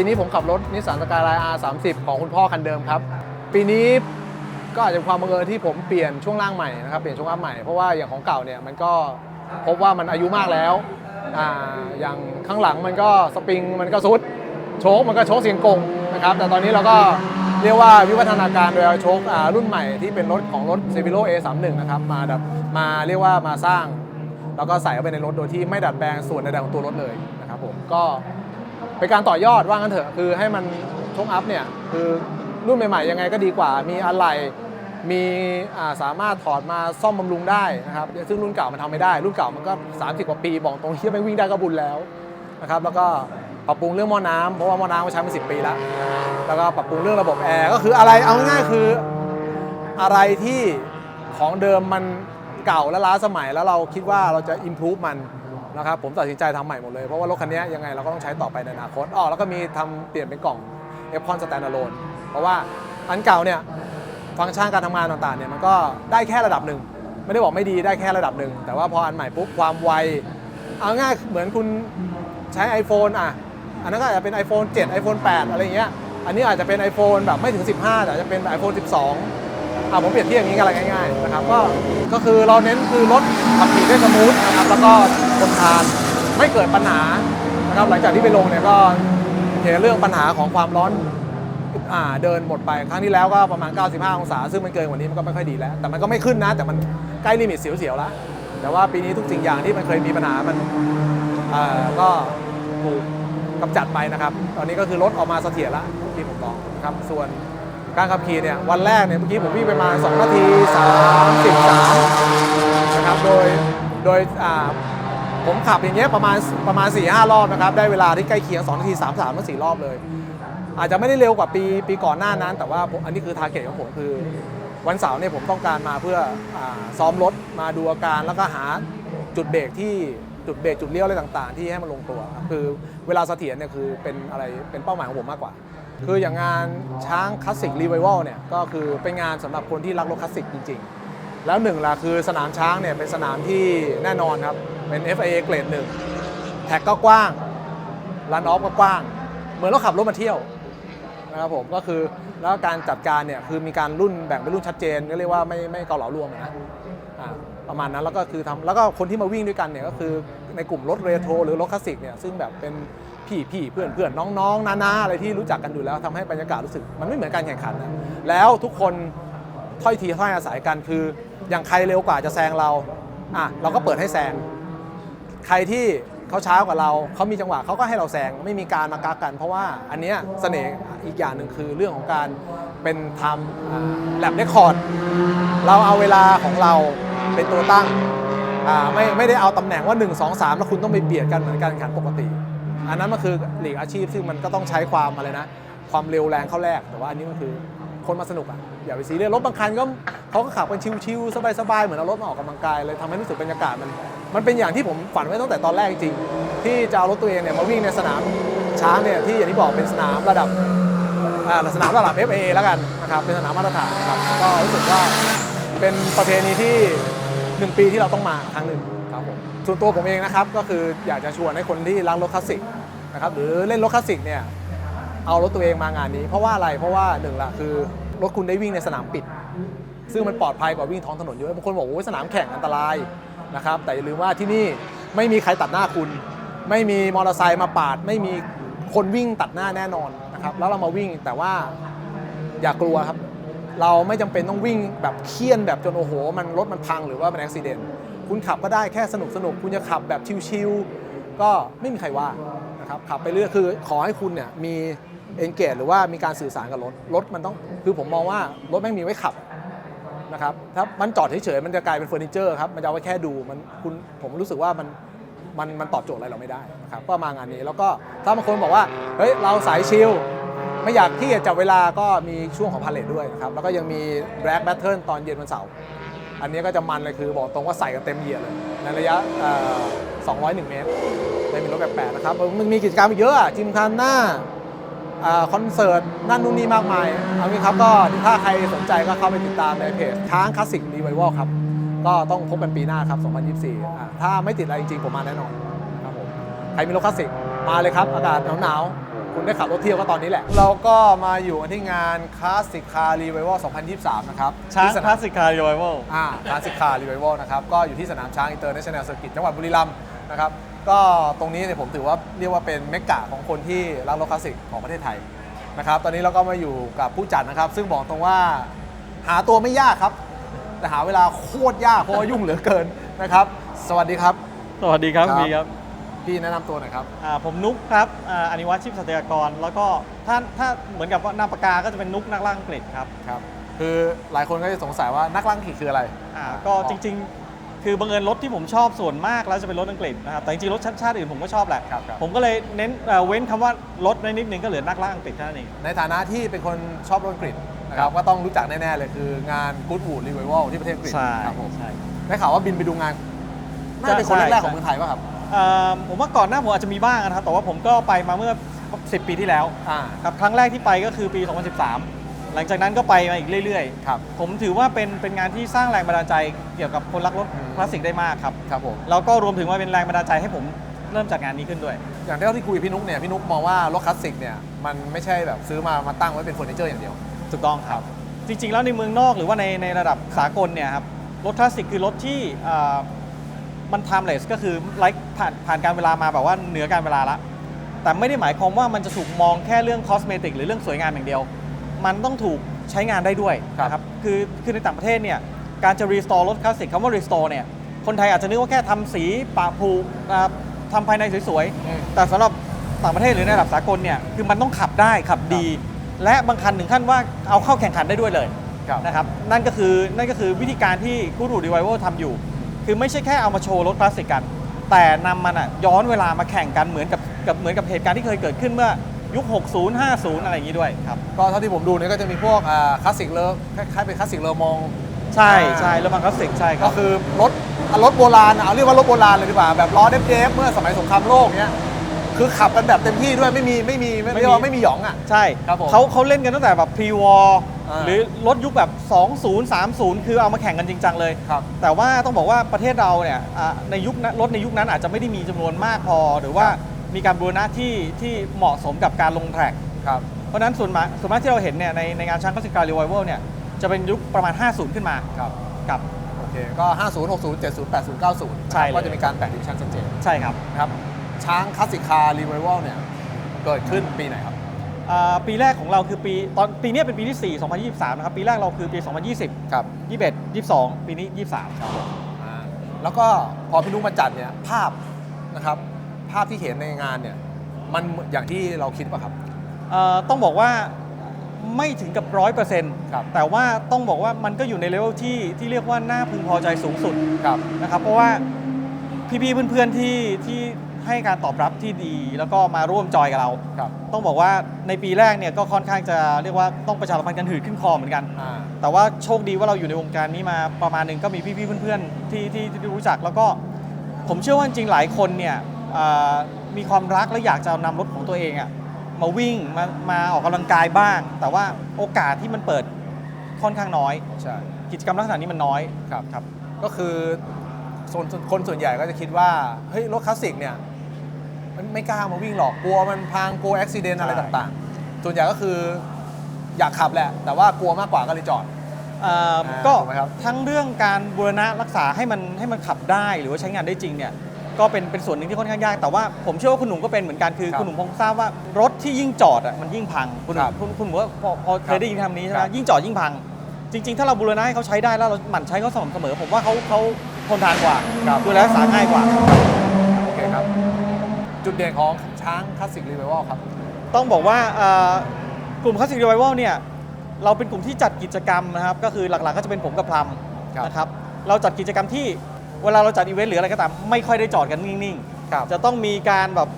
ปีนี้ผมขับรถนิสสันสกายไลน์ R30 ของคุณพ่อคันเดิมครับ ปีนี้ก็อาจจะเป็นความบังเอิญที่ผมเปลี่ยนช่วงล่างใหม่นะครับเปลี่ยนช่วงล่างใหม่เพราะว่าอย่างของเก่าเนี่ยมันก็พบว่ามันอายุมากแล้วอ่าอย่างข้างหลังมันก็สปริงมันก็ซุดโชคมันก็โชคเสียงกงนะครับแต่ตอนนี้เราก็เรียกว่าวิวัฒนาการโดยเอาโชครุ่นใหม่ที่เป็นรถของรถ c i v i l o A31 นะครับมาแบบมาเรียกว่ามาสร้าง แล้วก็ใส่เข้าไปในรถโดยที่ไม่ดัดแปลงส่วนใดๆของตัวรถเลยนะครับผมก็ เป็นการต่อยอดว่างั้นเถอะคือให้มันชคอัพเนี่ยคือรุ่นใหม่ๆยังไงก็ดีกว่า มีอะไรมีสามารถถอดมาซ่อมบำรุงได้นะครับซึ่งรุ่นเก่ามันทำไม่ได้ รุ่นเก่ามันก็ 30 กว่าปี บอกตรงที่ไม่วิ่งได้ก็บุญแล้วนะครับแล้วก็ปรับปรุงเรื่องหม้อน้ำเพราะว่าหม้อน้ำก็ใช้มาสิปีแล้ว แล้วก็ปรับปรุงเรื่องระบบแอร์ก็คืออะไรเอาง่ายๆคืออะไรที่ของเดิมมันเก่าและล้าสมัยแล้วเราคิดว่าเราจะ improve มัน นะครับผมตัดสินใจทำใหม่หมดเลย เพราะว่ารถคันนี้ยังไงเราก็ต้องใช้ต่อไปในอนาคตอ๋อแล้วก็มีทำเปลี่ยนเป็นกล่อง f c o n Standalone เพราะว่าอันเก่าเนี่ยฟังก์ชันการทำงานต่างๆเนี่ยมันก็ได้แค่ระดับหนึ่งไม่ได้บอกไม่ดีได้แค่ระดับหนึ่งแต่ว่าพออันใหม่ปุ๊บความไวเอาง่ายเหมือนคุณใช้ iPhone อะอันนั้นก็อาจจะเป็น iPhone 7 iPhone 8 อะไรเงี้ยอันนี้อาจจะเป็น iPhone แบบไม่ถึง 15 แต่อาจจะเป็น iPhone 12อะผมเปรียบเทียบอย่างนี้กันอะไรง่ายๆนะครับก็ก็คือเราเน้นคือรถขับขี่ได้สมูทนะครับแล้วก็ ทนทานไม่เกิดปัญหานะครับหลังจากที่ไปลงเนี่ยก็เห็นเรื่องปัญหาของความร้อนอ่าเดินหมดไปครั้งที่แล้วก็ประมาณ 95 องศา ซึ่งมันเกินกว่านี้มันก็ไม่ค่อยดีแล้ว แต่มันก็ไม่ขึ้นนะ แต่มันใกล้ลิมิตเสียวๆแล้ว แต่ว่าปีนี้ทุกสิ่งอย่างที่มันเคยมีปัญหามันอ่อก็ถูกกำจัดไปนะครับ ตอนนี้ก็คือรถออกมาเสถียรแล้วที่ผมบอกนะครับส่วนการขับขี่เนี่ยวันแรกเนี่ยเมื่อกี้ผมวิ่งไปมา 2 นาที 33 นะครับ โดยโดยอ่า ผมขับอย่างเงี้ยประมาณประมาณ4-5รอบนะครับ ได้เวลาที่ใกล้เคียง2นาที33ทั้ง4รอบเลย อาจจะไม่ได้เร็วกว่าปีปีก่อนหน้านั้น แต่ว่าอันนี้คือทาร์เก็ตของผมคือ วันเสาร์เนี่ยผมต้องการมาเพื่ออซ้อมรถมาดูอาการแล้วก็หาจุดเบรกที่จุดเบรกจุดเลี้ยวอะไรต่างๆ ที่ให้มันลงตัวครับคือเวลาเสถียรเนี่ยคือเป็นอะไรเป็นเป้าหมายของผมมากกว่า คืออย่างงานช้างคลาสสิกรีไววัลเนี่ยก็คือเป็นงานสำหรับคนที่รักรถคลาสสิกจริง ๆ แล้วหนึ่งละคือสนามช้างเนี่ยเป็นสนามที่แน่นอนครับ เป็น FIA เกรดหนึ่งแท็กก็กว้างรันออฟก็กว้าง เหมือนเราขับรถมาเที่ยวนะครับผมก็คือแล้วการจัดการเนี่ยคือมีการรุ่นแบ่งเป็นรุ่นชัดเจนก็เรียกว่าไม่ไม่เกาเหลารวมนะประมาณนั้นแล้วก็คือทำแล้วก็คนที่มาวิ่งด้วยกันเนี่ยก็คือในกลุ่มรถเรโทรหรือรถคลาสสิกเนี่ยซึ่งแบบเป็นพี่พี่เพื่อนเพื่อนน้องๆนาๆอะไรที่รู้จักกันอยู่แล้วทำให้บรรยากาศรู้สึกมันไม่เหมือนการแข่งขันนะแล้วทุกคนถ้อยทีถ้อยอาศัยกันคืออย่างใครเร็วกว่าจะแซงเราอะเราก็เปิดให้แซง ใครที่เขาช้ากว่าเราเขามีจังหวะเขาก็ให้เราแซงไม่มีการมากักกัน เพราะว่าอันเนี้ยเสน่ห์อีกอย่างหนึ่งคือเรื่องของการเป็นทำแลบเรคคอร์ดเราเอาเวลาของเราเป็นตัวตั้งไม่ไม่ได้เอาตำแหน่งว่า 1 2 3 แล้วคุณต้องไปเบียดกันเหมือนการแข่งขันปกติ อันนั้นมันคือหลีกอาชีพซึ่งมันก็ต้องใช้ความอะไรนะ ความเร็วแรงเข้าแรก แต่ว่าอันนี้มันคือคนมาสนุกอะอย่าไปซีเรียสรถบางคันก็เขาก็ขับกันชิวๆสบายๆเหมือนเอารถมาออกกำลังกายเลยทำให้รู้สึกบรรยากาศมัน มันเป็นอย่างที่ผมฝันไว้ตั้งแต่ตอนแรกจริงๆที่จะเอารถตัวเองเนี่ยมาวิ่งในสนามช้างเนี่ยที่อย่างที่บอกเป็นสนามระดับสนามระดับ FA แล้วกันนะครับเป็นสนามมาตรฐานครับก็รู้สึกว่าเป็นประเพณีที่หนึ่งปีที่เราต้องมาครั้งหนึ่งครับผมส่วนตัวผมเองนะครับก็คืออยากจะชวนให้คนที่รักรถคลาสสิกนะครับหรือเล่นรถคลาสสิกเนี่ยเอารถตัวเองมางานนี้ เพราะว่าอะไรเพราะว่าหนึ่งละคือรถคุณได้วิ่งในสนามปิด ซึ่งมันปลอดภัยกว่าวิ่งท้องถนนเยอะบางคนบอกโอ้ยสนามแข่งอันตราย นะครับ แต่อย่าลืมว่าที่นี่ไม่มีใครตัดหน้าคุณ ไม่มีมอเตอร์ไซค์มาปาด ไม่มีคนวิ่งตัดหน้าแน่นอนนะครับ แล้วเรามาวิ่งแต่ว่าอย่ากลัวครับ เราไม่จำเป็นต้องวิ่งแบบเคี่ยนแบบจนโอ้โห มันรถมันพังหรือว่ามันอุบิเหตุคุณขับก็ได้แค่สนุกสนุกคุณจะขับแบบชิวๆก็ไม่มีใครว่านะครับขับไปเรื่อยคือขอให้คุณเนี่ยมีเอนเกจหรือว่ามีการสื่อสารกับรถรถมันต้องคือผมมองว่ารถแม่งมีไว้ขับ นะครับถ้ามันจอดเฉยๆมันจะกลายเป็นเฟอร์นิเจอร์ครับมันจะเอาไว้แค่ดูมันคุณผมรู้สึกว่ามันมันมันตอบโจทย์อะไรเราไม่ได้นะครับก็มางานนี้แล้วก็ถ้าบางคนบอกว่าเฮ้ยเราสายชิลไม่อยากที่จะจับเวลาก็มีช่วงของพาเลทด้วยนะครับแล้วก็ยังมีแบล็กแบทเทิลตอนเย็นวันเสาร์อันนี้ก็จะมันเลยคือบอกตรงว่าใส่กันเต็มเหยียดเลย ในระยะเอ่อ201 เมตรได้มีรถแบบแปลกๆนะครับมันมีกิจกรรมเยอะจิมคานหน้า คอนเสิร์ตนั่นนู่นนี่มากมายเอางี้ครับก็ถ้าใครสนใจก็เข้าไปติดตามในเพจช้างคลาสสิกรีไวลครับก็ต้องพบกันปีหน้าครับ 2024อ่าถ้าไม่ติดอะไรจริงๆ ผมมาแน่นอนครับผมใครมีรถคลาสสิกมาเลยครับ อากาศหนาวๆ คุณได้ขับรถเที่ยวก็ตอนนี้แหละ เราก็มาอยู่กันที่งาน Classic Car Revival 2023 นะครับช้างที่สคลานามสสิกคาร์รีไวลอ่า Classic Car Revival นะครับ ก็อยู่ที่สนามช้าง International Circuit จังหวัดบุรีรัมย์นะครับ ก็ตรงนี้เนี่ยผมถือว่าเรียกว่าเป็นเมกะของคนที่รักรถคลาสสิกของประเทศไทยนะครับตอนนี้เราก็มาอยู่กับผู้จัดนะครับ ซึ่งบอกตรงว่าหาตัวไม่ยากครับ แต่หาเวลาโคตรยากเพราะว่ายุ่งเหลือเกินนะครับ สวัสดีครับ สวัสดีครับครับบีครับพี่แนะนำตัวหน่อยครับ อ่าผมนุ๊กครับอ่าอนิวัฒน์ชิพสัตยากร แล้วก็ถ้าถ้าเหมือนกับว่านามปากกาก็จะเป็นนุ๊กนักล่างอังกฤษครับครับ คือหลายคนก็จะสงสัยว่านักล่างขี่คืออะไร อ่าก็จริงๆ คือบังเอิญรถที่ผมชอบส่วนมากแล้วจะเป็นรถอังกฤษนะครับแต่จริงๆรถชาติอื่นผมก็ชอบแหละ ครับครับ ผมก็เลยเน้นเอ่อเว้นคำว่ารถในนิดนึงก็เหลือนักล่างอังกฤษเท่านั้นเอง ในฐานะที่เป็นคนชอบรถอังกฤษนะครับก็ต้องรู้จักแน่ ๆ เลยคืองาน Goodwood Revival ที่ประเทศอังกฤษใช่ครับผมใช่ ได้ข่าวว่าบินไปดูงานน่าจะเป็นคนใช่ แรกๆใช่ของเมืองไทยป่ะครับเอ่อผมว่าก่อนหน้าผมอาจจะมีบ้างนะครับแต่ว่าผมก็ไปมาเมื่อ 10 ปีที่แล้วอ่า ครับครั้งแรกที่ไปก็คือปี 2013 หลังจากนั้นก็ไปมาอีกเรื่อยครับๆผมถือว่าเป็นเป็นงานที่สร้างแรงบันดาลใจเกี่ยวกับคนรักรถอืมคลาสสิกได้มากครับครับผมแล้วก็รวมถึงว่าเป็นแรงบันดาลใจให้ผมเริ่มจัดงานนี้ขึ้นด้วย อย่างที่เราที่คุยกับพี่นุ๊กเนี่ยพี่นุ๊กมองว่ารถคลาสสิกเนี่ยมันไม่ใช่แบบซื้อมามาตั้งไว้เป็นเฟอร์นิเจอร์อย่างเดียว ถูกต้องครับ จริงๆ แล้วในเมืองนอกหรือว่าในในระดับสากลเนี่ยครับรถคลาสสิกคือรถที่เอ่อมัน timeless ก็คือไลฟ์ผ่านผ่านการเวลามาแบบว่าเหนือการเวลาละแต่ไม่ได้หมายความว่ามันจะถูกมองแค่เรื่องคอสเมติกหรือเรื่องสวยงามอย่างเดียว มันต้องถูกใช้งานได้ด้วยครับนะครับคือคือในต่างประเทศเนี่ยการจะรีสตอร์รถคลาสสิกคำว่ารีสตอร์เนี่ยคนไทยอาจจะนึกว่าแค่ทำสีปะผูนะครับทำภายในสวยๆอืมแต่สำหรับต่างประเทศหรือในระดับสากลเนี่ยคือมันต้องขับได้ขับดี และบางคันถึงขั้นว่าเอาเข้าแข่งขันได้ด้วยเลยครับนะครับนั่นก็คือนั่นก็คือวิธีการที่กูรูดีไวเวอร์ทำอยู่ คือไม่ใช่แค่เอามาโชว์รถคลาสสิกกัน แต่นำมันอะย้อนเวลามาแข่งกันเหมือนกับกับเหมือนกับเหตุการณ์ที่เคยเกิดขึ้นเมื่อ ยุค 60 50 อะไรอย่างนี้ด้วยครับ ก็เท่าที่ผมดูเนี่ยก็จะมีพวกอ่าคลาสสิกเลอคล้ายๆเป็นคลาสสิกเลอมอง ใช่อ่าใช่แล้วมันคลาสสิกใช่คก็รับคือรถอะรถโบราณอะเอาเรียกว่ารถโบราณเลยดีกว่าแบบล้อเดฟๆเมื่อสมัยสงครามโลกเนี้ยคือขับกันแบบเต็มที่ด้วยไม่มีไม่มีไม่ไม่มี เรียกว่าไม่มีหยองอะ ใช่ครับผมเขาเขาเล่นกันตั้งแต่แบบพรีวอร์อ่า หรือรถยุคแบบ 20 30 คือเอามาแข่งกันจริงจังเลย ครับ แต่ว่าต้องบอกว่าประเทศเราเนี่ยอ่าในยุคนั้นรถในยุคนั้นอาจจะไม่ได้มีจำนวนมากพอ หรือว่า มีการบูรณะที่ที่เหมาะสมกับการลงแทร็กครับเพราะฉะนั้นส่วนมากส่วนมากที่เราเห็นเนี่ยในในงานช้างคลาสสิกการรีไวเวลเนี่ยจะเป็นยุคประมาณ 50 ขึ้นมาครับกับ โอเคก็ 50 60 70 80 90ใช่เลย ก็จะมีการแบ่งดิวิชั่นชัดเจนใช่ครับนะครับช้างคลาสสิกคาร์รีไววัลเนี่ยเกิดขึ้นปีไหนครับ อ่าปีแรกของเราคือปีตอนปีเนี้ยเป็นปีที่ 4 2023 นะครับ ปีแรกเราคือปี 2020 ครับ21 22 ปีนี้ 23 ครับอ่าแล้วก็พอพี่นุ้งมาจัดเนี่ยภาพนะครับ ภาพที่เห็นในงานเนี่ยมันอย่างที่เราคิดป่ะครับ เอ่อต้องบอกว่าไม่ถึงกับร้อยเปอร์เซ็นต์ครับ แต่ว่าต้องบอกว่ามันก็อยู่ในเลเวลที่ที่เรียกว่าน่าพึงพอใจสูงสุดครับ นะครับ เพราะว่าพี่ๆเพื่อนๆที่ที่ให้การตอบรับที่ดี แล้วก็มาร่วมจอยกับเรา ครับต้องบอกว่าในปีแรกเนี่ยก็ค่อนข้างจะเรียกว่าต้องประชาสัมพันธ์กันหืดขึ้นคอเหมือนกัน อ่าแต่ว่าโชคดีว่าเราอยู่ในวงการนี้มาประมาณหนึ่งก็มีพี่ๆเพื่อนๆที่ที่ที่รู้จักแล้วก็ ผมเชื่อว่าจริงๆหลายคนเนี่ยอ่า มีความรักและอยากจะนำรถของตัวเองอะมาวิ่งมามาออกกำลังกายบ้าง แต่ว่าโอกาสที่มันเปิดค่อนข้างน้อยใช่กิจกรรมลักษณะนี้มันน้อยครับครับ ก็คือส่วนคนส่วนใหญ่ก็จะคิดว่าเฮ้ยรถคลาสสิกเนี่ยมันไม่กล้ามาวิ่งหรอกกลัวมันพังกลัวอุบิเหตุอะไรใช่ต่างๆ ส่วนใหญ่ก็คืออยากขับแหละ แต่ว่ากลัวมากกว่าก็เลยจอดเอ่ออ่าก็ถูกไหมครับทั้งเรื่องการบูรณะรักษาให้มันให้มันขับได้หรือว่าใช้งานได้จริงเนี่ย ก็เป็นเป็นส่วนหนึ่งที่ค่อนข้างยาก แต่ว่าผมเชื่อว่าคุณหนุ่มก็เป็นเหมือนกันคือครับคุณหนุ่มคงทราบว่ารถที่ยิ่งจอดอะมันยิ่งพังคุณหนุ่ครัมบคุณคุณหนุ่มว่าพอพอเคครัยบได้ยินคำนี้ใช่ไหมครับยิ่งจอดยิ่งพัง จริง ๆ ถ้าเราบูรณะให้เขาใช้ได้แล้วเราหมั่นใช้เขาสม่ำเสมอ ผมว่าเขาเขาทนทานกว่าครับ ดูแลรักษาง่ายกว่า โอเคครับ จุดเด่นของช้างคลาสสิกรีไววัลครับ ต้องบอกว่าเอ่อกลุ่มคลาสสิกรีไวลเนี่ยเราเป็นกลุ่มที่จัดกิจกรรมนะครับ ก็คือหลักๆก็จะเป็นผมกับพลัมครับ นะครับ เราจัดกิจกรรมที่ เวลาเราจัดอีเวนต์หรืออะไรก็ตามไม่ค่อยได้จอดกันนิ่งครับ ๆ จะต้องมีการแบบ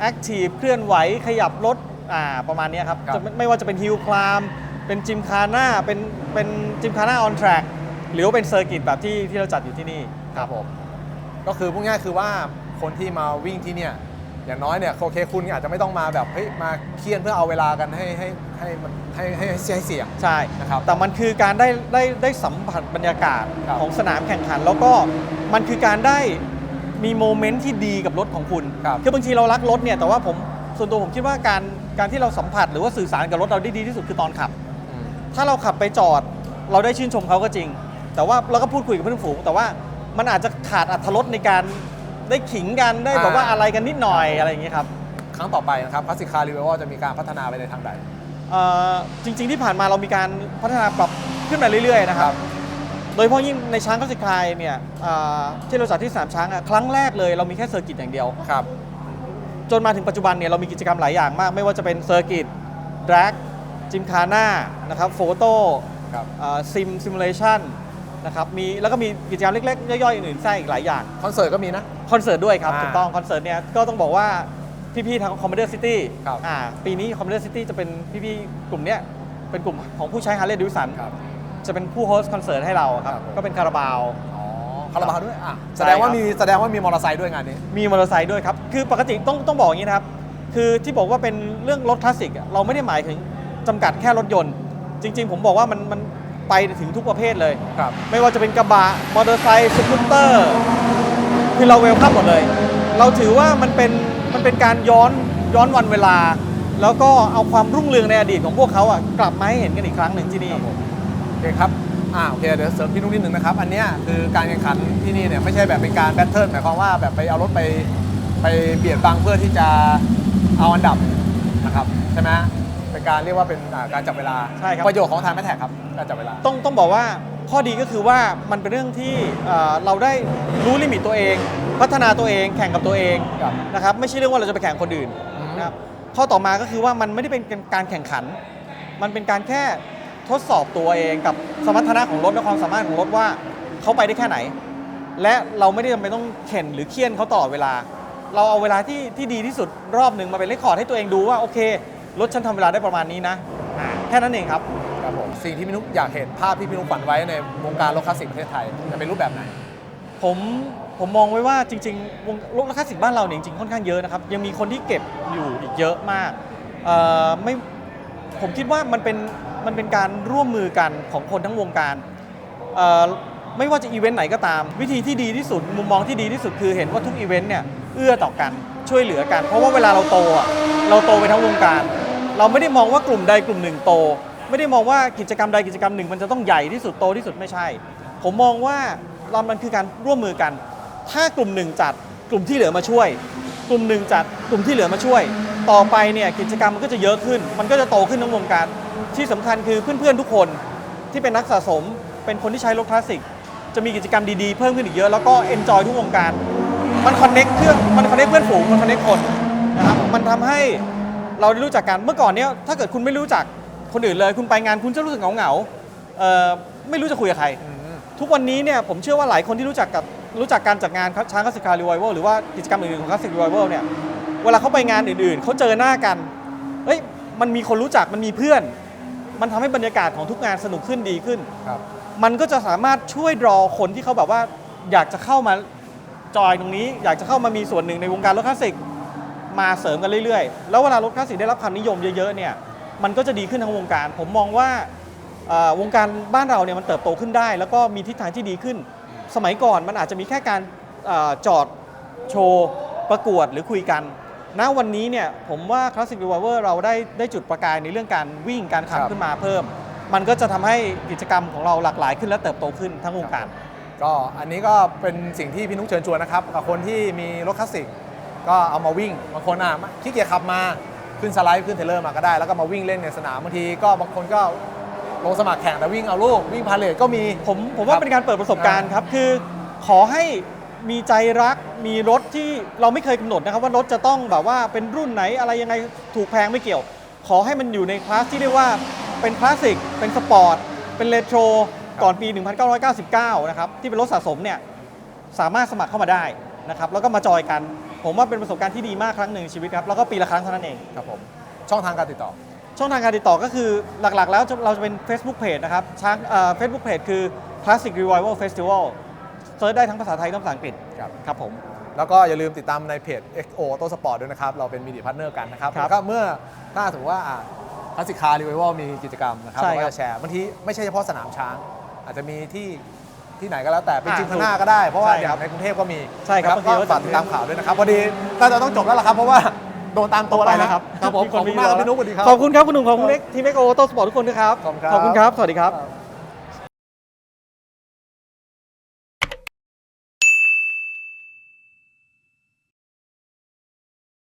แอคทีฟเคลื่อนไหวขยับรถอ่าประมาณเนี้ยครับครับ จะไม่ไม่ว่าจะเป็นฮิลคลามเป็นจิมคาน่าเป็นเป็นจิมคาน่าออนแทร็กหรือว่าเป็นเซอร์กิตแบบที่ที่เราจัดอยู่ที่นี่ ครับผม ก็คือพูดง่ายๆคือว่าคนที่มาวิ่งที่เนี่ย อย่างน้อยเนี่ยโอเคคุณอาจจะไม่ต้องมาแบบเฮ้ยมาเคียนเพื่อเอาเวลากันให้ให้ให้มันให้ให้ให้ให้เสี่ยง ใช่นะครับแต่มันคือการได้ได้ได้สัมผัสบรรยากาศครับ ของสนามแข่งขัน แล้วก็มันคือการได้มีโมเมนต์ที่ดีกับรถของคุณ ครับอบางทีเรารักรถเนี่ยแต่ว่าผมส่วนตัวผมคิดว่าการการที่เราสัมผัสหรือว่าสื่อสารกับรถเราได้ดีที่สุดคือตอนขับถ้าเราขับไปจอดเราได้ชื่นชมเขาก็จริง แต่ว่าเราก็พูดคุยกับเพื่อนฝูง แต่ว่ามันอาจจะขาดอัธรสในการ ได้ขิงกันได้แบบว่าอ่าอะไรกันนิดหน่อยอะไรอย่างเงี้ยครับ ครั้งต่อไปนะครับคลาสสิกคาร์รีเวลจะมีการพัฒนาไปในทางใดเอ่อจริง ๆ ที่ผ่านมาเรามีการพัฒนาปรับขึ้นมาเรื่อยๆนะครับ โดยเฉพาะยิ่งในช้างคลาสสิกคายเนี่ยอ่าที่เราจัดที่สนามช้างอะครั้งแรกเลยเรามีแค่เซอร์กิตอย่างเดียวครับจนมาถึงปัจจุบันเนี่ยเรามีกิจกรรมหลายอย่างมาก ไม่ว่าจะเป็นเซอร์กิตดรากจิมคาน่านะครับโฟโต้ครับซิมซิมูเลชัน นะครับมีแล้วก็มีกิจกรรมเล็กๆ ย่อยๆอื่นๆแทรกอีกหลายอย่าง คอนเสิร์ตก็มีนะ คอนเสิร์ตด้วยครับอ่าถูกต้องคอนเสิร์ตเนี่ยก็ต้องบอกว่าพี่ๆทาง Commander City ครับ อ่าปีนี้ Commander City จะเป็นพี่ๆกลุ่มเนี้ยเป็นกลุ่มของผู้ใช้ Harley Davidson ครับ จะเป็นผู้โฮสต์คอนเสิร์ตให้เราครับครับผม ก็เป็นคาราบาว อ๋อคาราบาวด้วยอะใช่แสดงว่าครับ มีแสดงว่ามีมอเตอร์ไซค์ด้วยงานนี้ มีมอเตอร์ไซค์ด้วยครับ คือปกติต้องต้องบอกอย่างนี้นะครับ คือที่บอกว่าเป็นเรื่องรถคลาสสิกอะเราไม่ได้หมายถึงจำกัดแค่รถยนต์ จริง ๆ ผมบอกว่ามันมัน ไปถึงทุกประเภทเลย ครับ ไม่ว่าจะเป็นกระบะ มอเตอร์ไซค์สกูตเตอร์ คือเราเวลคัมหมดเลย เราถือว่ามันเป็นมันเป็นการย้อนย้อนวันเวลา แล้วก็เอาความรุ่งเรืองในอดีตของพวกเขาอะกลับมาให้เห็นกันอีกครั้งหนึ่งที่นี่ โอเคครับ อ่า โอเค เดี๋ยวเสริมพี่นุ้งนิดนึงนะครับ อันเนี้ยคือการแข่งขันที่นี่เนี่ยไม่ใช่แบบเป็นการแบทเทิลหมายความว่าแบบไปเอารถไปไปเบียดบังเพื่อที่จะเอาอันดับนะครับใช่ไหมเป็น การเรียกว่าเป็นอ่าการจับเวลาใช่ครับ ประโยชน์ของทางแมทแท็กครับการจับเวลา ต้องต้องบอกว่าข้อดีก็คือว่ามันเป็นเรื่องที่เอ่อเราได้รู้ลิมิตตัวเอง พัฒนาตัวเองแข่งกับตัวเองครับนะครับไม่ใช่เรื่องว่าเราจะไปแข่งคนอื่นอืม นะครับข้อต่อมาก็คือว่ามันไม่ได้เป็นการแข่งขัน มันเป็นการแค่ทดสอบตัวเองกับสมรรถนะของรถและความสามารถของรถว่าเขาไปได้แค่ไหน และเราไม่ได้จำเป็นต้องเข็นหรือเคี่ยนเขาตลอดเวลา เราเอาเวลาที่ที่ดีที่สุดรอบหนึ่งมาเป็นเรคคอร์ดให้ตัวเองดูว่าโอเค รถฉันทำเวลาได้ประมาณนี้นะอ่าแค่นั้นเองครับ ครับผมสิ่งที่พี่นุ๊กอยากเห็นภาพที่พี่นุ๊กฝันไว้ในวงการรถคลาสสิกประเทศไทยจะเป็นรูปแบบไหน ผมผมมองไว้ว่าจริงๆวงรถคลาสสิกบ้านเราเนี่ยจริงๆค่อนข้างเยอะนะครับ ยังมีคนที่เก็บอยู่อีกเยอะมากเอ่อไม่ผมคิดว่ามันเป็นมันเป็นการร่วมมือกันของคนทั้งวงการเอ่อไม่ว่าจะอีเวนต์ไหนก็ตาม วิธีที่ดีที่สุด มุมมองที่ดีที่สุดคือเห็นว่าทุกอีเวนต์เนี่ยเอื้อต่อกันช่วยเหลือกัน เพราะว่าเวลาเราโตอะเราโตไปทั้งวงการ เราไม่ได้มองว่ากลุ่มใดกลุ่มหนึ่งโต ไม่ได้มองว่ากิจกรรมใดกิจกรรมหนึ่ง มันจะต้องใหญ่ที่สุดโตที่สุดไม่ใช่ ผมมองว่าเรามันคือการร่วมมือกัน ถ้ากลุ่มหนึ่งจัดกลุ่มที่เหลือมาช่วย กลุ่มหนึ่งจัดกลุ่มที่เหลือมาช่วย ต่อไปเนี่ยกิจกรรมมันก็จะเยอะขึ้น มันก็จะโตขึ้นทั้งวงการ ที่สำคัญคือเพื่อนๆทุกคนที่เป็นนักสะสม เป็นคนที่ใช้รถคลาสสิกจะมีกิจกรรมดีๆเพิ่มขึ้นอีกเยอะแล้วก็เอนจอยทุกวงการ มันคอนเน็กเพื่อนมันคอนเน็กเพื่อนฝูงมันคอนเน็กคนนะครับมันทำให้ เราได้รู้จักกันเมื่อก่อนเนี้ยถ้าเกิดคุณไม่รู้จักคนอื่นเลย คุณไปงานคุณจะรู้สึกเหงาๆเอ่อไม่รู้จะคุยกับใคร ทุกวันนี้เนี่ยผมเชื่อว่าหลายคนที่รู้จักกับรู้จักการจัดงานช้างคลาสสิกคาร์รีไวเวลหรือว่ากิจกรรมอื่นๆของคลาสสิกรีไวเวลเนี่ยเวลาเขาไปงานอื่นๆเขาเจอหน้ากันเฮ้ยมันมีคนรู้จักมันมีเพื่อน มันทำให้บรรยากาศของทุกงานสนุกขึ้นดีขึ้น ครับ มันก็จะสามารถช่วยรอคนที่เขาแบบว่าอยากจะเข้ามาจอยตรงนี้ อยากจะเข้ามามีส่วนหนึ่งในวงการรถคลาสสิก มาเสริมกันเรื่อยๆ แล้วเวลารถคลาสสิกได้รับความนิยมเยอะๆเนี่ยมันก็จะดีขึ้นทั้งวงการ ผมมองว่าเอ่อวงการบ้านเราเนี่ยมันเติบโตขึ้นได้ แล้วก็มีทิศทางที่ดีขึ้น สมัยก่อนมันอาจจะมีแค่การเออจอดโชว์ประกวดหรือคุยกันณวันนี้เนี่ยผมว่า Classic Revolver เราได้ได้จุดประกายในเรื่องการวิ่งการขับครับขึ้นมาเพิ่ม มันก็จะทำให้กิจกรรมของเราหลากหลายขึ้นและเติบโตขึ้นทั้งวงการ ก็อันนี้ก็เป็นสิ่งที่พี่นุ๊กเชิญชวนนะครับกับคนที่มีรถคลาสสิก ก็เอามาวิ่งบางคนอะขี้เกียจขับมาขึ้นสไลด์ขึ้นเทเลอร์มาก็ได้ แล้วก็มาวิ่งเล่นในสนามบางทีก็บางคนก็ลงสมัครแข่งแต่วิ่งเอาลูกวิ่งพาเลทก็มีผมผมว่าเป็นการเปิดประสบการณ์ครับ คือขอให้มีใจรักมีรถที่เราไม่เคยกำหนดนะครับว่ารถจะต้องแบบว่าเป็นรุ่นไหนอะไรยังไงถูกแพงไม่เกี่ยว ขอให้มันอยู่ในคลาสที่เรียกว่าเป็นคลาสสิกเป็นสปอร์ตเป็นเรโทรก่อนปี 1999 นะครับ ที่เป็นรถสะสมเนี่ยสามารถสมัครเข้ามาได้นะครับแล้วก็มาจอยกัน ผมว่าเป็นประสบการณ์ที่ดีมากครั้งหนึ่งในชีวิตครับแล้วก็ปีละครั้งเท่านั้นเอง ครับผมช่องทางการติดต่อ ช่องทางการติดต่อก็คือหลักๆ แล้วจะเราจะเป็น Facebook Page นะครับช้างเฟซบุ๊กเพจคือ Classic Revival Festival เซิร์ชได้ทั้งภาษาไทยและภาษาอังกฤษครับ ครับผม แล้วก็อย่าลืมติดตามในเพจ XO Auto Sport ด้วยนะครับ เราเป็นมีเดียพาร์ทเนอร์กันนะครับ ครับแล้วก็เมื่อถ้าสมมติว่าคลาสสิกคาร์รีเวลมีกิจกรรมนะครับใช่เราครัก็บจะแชร์บางทีไม่ใช่เฉพาะสนามช้าง อาจจะมีที่ ที่ไหนก็แล้วแต่เป็นอ่าจิมคาน่าก็ได้เพราะว่าใช่อครัย่าบงในกรุงเทพก็มีใช่ครับนะก็บางทีก็ฝากติดตามข่าวด้วยนะครับพอดีน่าจะต้องจบแล้วล่ะครับเพราะว่าโดนตามตัวไปแล้แล้ววครับครับผมขอบคุณมากครับพี่นุ๊กสวัสดีครับ ขอบคุณครับคุณหนุ่มขอบคุณเล็กทีมเอ็กโอโตสปอร์ตทุกคนด้วยครับ ขอบคุณครับ ขอบคุณครับ สวัสดีครับครับ